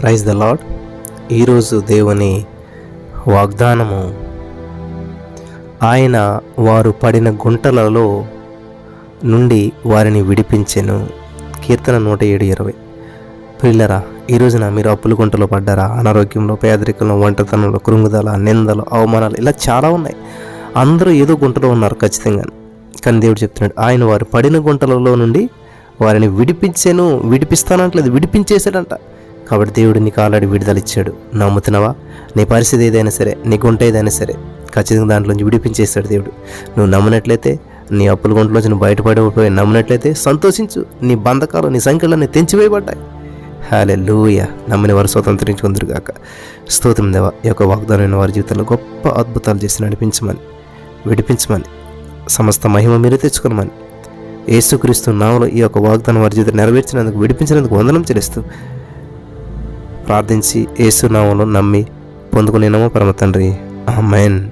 Praise the lord ఈరోజు దేవుని వాగ్దానము ఆయన వారు పడిన గుంటలలో నుండి వారిని విడిపించెను. కీర్తన నూట ఏడు ఇరవై. పిల్లరా ఈ రోజున మీరు అప్పుల గుంటలో పడ్డారా? అనారోగ్యంలో పేదరికంలో ఒంటరితనంలో కృంగుదల నిందలు అవమానాలు ఇలా చాలా ఉన్నాయి. అందరూ ఏదో గుంటలో ఉన్నారు ఖచ్చితంగా. కానీ దేవుడు చెప్తున్నాడు ఆయన వారు పడిన గుంటలలో నుండి వారిని విడిపించాను. విడిపిస్తానంటలేదు విడిపించేశాడంట. కాబట్టి దేవుడు నీకు ఆల్రెడీ విడుదల ఇచ్చాడు నమ్ముతున్నావా? నీ పరిస్థితి ఏదైనా సరే నీకుంటే ఏదైనా సరే ఖచ్చితంగా దాంట్లోంచి విడిపించేస్తాడు దేవుడు. నువ్వు నమ్మినట్లయితే నీ అప్పుల గుంటలోంచి నువ్వు బయటపడిపోయి నమ్మినట్లయితే సంతోషించు. నీ బంధకాలు నీ సంఖ్యలన్నీ తెంచివేయబడ్డాయి. హాలే లూయ నమ్మిన వారు స్వతంత్రించుకుందరుగాక. స్తోత్రం దేవ. ఈ యొక్క వాగ్దానమైన వారి జీవితంలో గొప్ప అద్భుతాలు చేసి నడిపించమని విడిపించమని సమస్త మహిమ మీరే తెచ్చుకోమని యేసుక్రీస్తు నామలో ఈ యొక్క వాగ్దానం వారి జీవితం నెరవేర్చినందుకు విడిపించినందుకు వందనం చెల్లిస్తూ ప్రార్థించి ఏసునామను నమ్మి పొందుకునేనమో పరమ తండ్రి. ఆమెన్.